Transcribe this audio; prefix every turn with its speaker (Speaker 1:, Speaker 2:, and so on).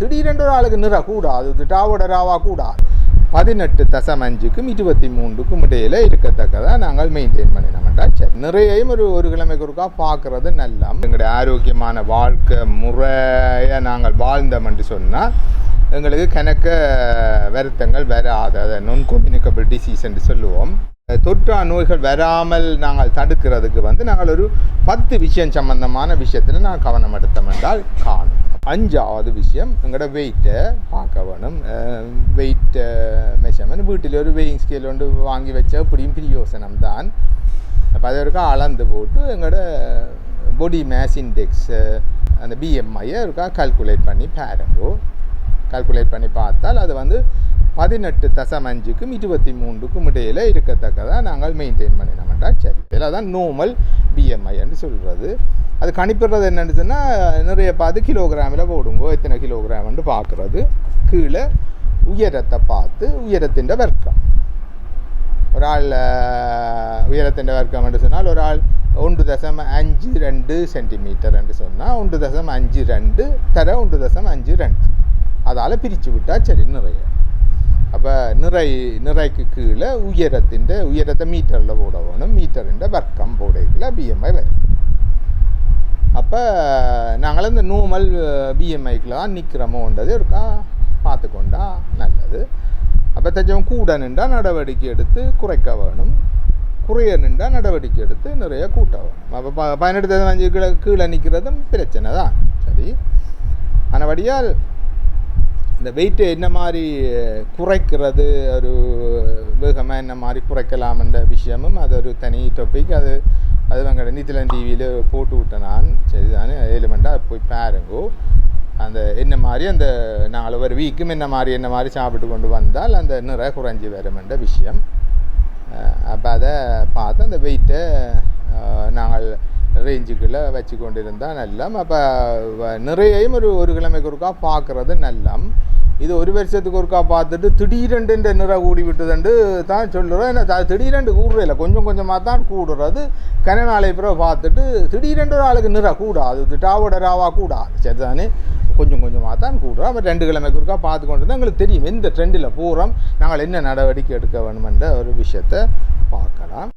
Speaker 1: திடீரென்று ஒரு ஆளுக்கு நிற கூடாது திட்டாவோட ராவா கூடாது. பதினெட்டு தசம் அஞ்சுக்கும் இருபத்தி மூன்றுக்கும் இடையில இருக்கத்தக்கதாக நாங்கள் மெயின்டைன் பண்ணினோம்டா சரி. நிறையையும் ஒரு ஒரு கிழமைக்கு ஒருக்கா பார்க்கறது நல்லா எங்களுடைய ஆரோக்கியமான வாழ்க்கை முறையை நாங்கள் வாழ்ந்தோம்னு சொன்னால் எங்களுக்கு கணக்க வருத்தங்கள் வராது. அதை நொன் கம்யூனிகபிள் டிசீஸ் என்று சொல்லுவோம். தொற்றா நோய்கள் வராமல் நாங்கள் தடுக்கிறதுக்கு வந்து நாங்கள் ஒரு பத்து விஷயம் சம்பந்தமான விஷயத்தில் நான் கவனம் எடுத்தோம் என்றால் காணும். அஞ்சாவது விஷயம் எங்களோட வெயிட்டை பார்க்க வேணும் வெயிட்டை மெஷர்மெண்ட் வீட்டில் ஒரு வெயிங் ஸ்கேல் கொண்டு வாங்கி வச்சா இப்படியும் பிரியோசனம் தான் அப்போ அதை ஒருக்கா அளந்து போட்டு எங்களோட பொடி மேஸ் இண்டெக்ஸு அந்த பிஎம்ஐயை ஒருக்கா கால்குலேட் பண்ணி பாருங்கோ கால்குலேட் பண்ணி பார்த்தால் அது வந்து பதினெட்டு தசம் அஞ்சுக்கும் இருபத்தி மூன்றுக்கும் இடையில் இருக்கத்தக்கதாக நாங்கள் மெயின்டைன் பண்ணினோம்டா சரி இதில் தான் நோமல் பிஎம்ஐ என்று சொல்கிறது அது கணிப்பிடுறது என்னன்னு சொன்னால் நிறைய பார்த்து கிலோகிராமில் போடுங்கோ எத்தனை கிலோகிராம்னு பார்க்குறது. கீழே உயரத்தை பார்த்து உயரத்தின் வர்க்கம். ஒரு ஆள் உயரத்தின் வர்க்கம் என்று சொன்னால் ஒரு ஆள் ஒன்று தசம் அஞ்சு ரெண்டு சென்டிமீட்டர் என்று சொன்னால் ஒன்று தசம் அஞ்சு ரெண்டு தர ஒன்று தசம் அஞ்சு ரெண்டு. அதால் பிரித்து விட்டால் சரி நிறைய. அப்போ நிறை நிறைக்கு கீழே உயரத்தின் உயரத்தை மீட்டரில் போட வேணும். மீட்டரின் வர்க்கம் போடைக்குள்ள பிஎம்ஐ வரும். அப்போ நாங்கள் இந்த நூமல் பிஎம்ஐக்கில் uh, தான் நிற்கிறோமோன்றது இருக்கா பார்த்துக்கொண்டா நல்லது. அப்போ தச்சவன் கூட நின்றா நடவடிக்கை எடுத்து குறைக்க வேணும். குறைய நின்றா நடவடிக்கை எடுத்து நிறைய கூட்ட வேணும். அப்போ ப பதினெட்டு தசம் கீழே கீழே நிற்கிறதும் பிரச்சனை தான். சரி. ஆனபடியால் இந்த வெயிட்டு என்ன மாதிரி குறைக்கிறது ஒரு வேகமாக என்ன மாதிரி குறைக்கலாம்ன்ற விஷயமும் அது ஒரு தனி டாபிக் அது அது எங்கள் நீத்திலன் டிவியில் போட்டு விட்டேன் நான். சரிதானே? எலிமெண்ட்டாக போய் பாருங்கோ. அந்த என்ன மாதிரி அந்த நாலு ஒரு வீக்கும் என்ன மாதிரி என்ன மாதிரி சாப்பிட்டு கொண்டு வந்தால் அந்த நிறை குறைஞ்சி வருமென்ற விஷயம். அப்போ அதை பார்த்து அந்த வெயிட்டை நாங்கள் ரேஞ்சுக்குள்ளே வச்சு கொண்டு இருந்தால் நல்லம் அப்போ நிறையையும் ஒரு ஒரு கிழமைக்கு ஒருக்கா பார்க்குறது நல்லம். இது ஒரு வருஷத்துக்கு ஒருக்கா பார்த்துட்டு திடீரெண்டு நிற கூடி விட்டுதுண்டு தான் சொல்லுறோம் என்ன த- திடீரெண்டு கூடுறதில்ல. கொஞ்சம் கொஞ்சமாக தான் கூடுறது. கன நாளை பிறகு பார்த்துட்டு திடீரெண்டு ஒரு ஆளுக்கு நிற கூடாது. திட்டாவோட ராவா கூடாது. சரிதானே? கொஞ்சம் கொஞ்சமாக தான் கூடுறோம். அப்போ ரெண்டு கிழமைக்கு ஒருக்கா பார்த்து கொண்டு இருந்தால் எங்களுக்கு தெரியும். எந்த ட்ரெண்டில் போகிறோம் நாங்கள் என்ன நடவடிக்கை எடுக்க வேணுமென்ற ஒரு விஷயத்தை பார்க்கலாம்.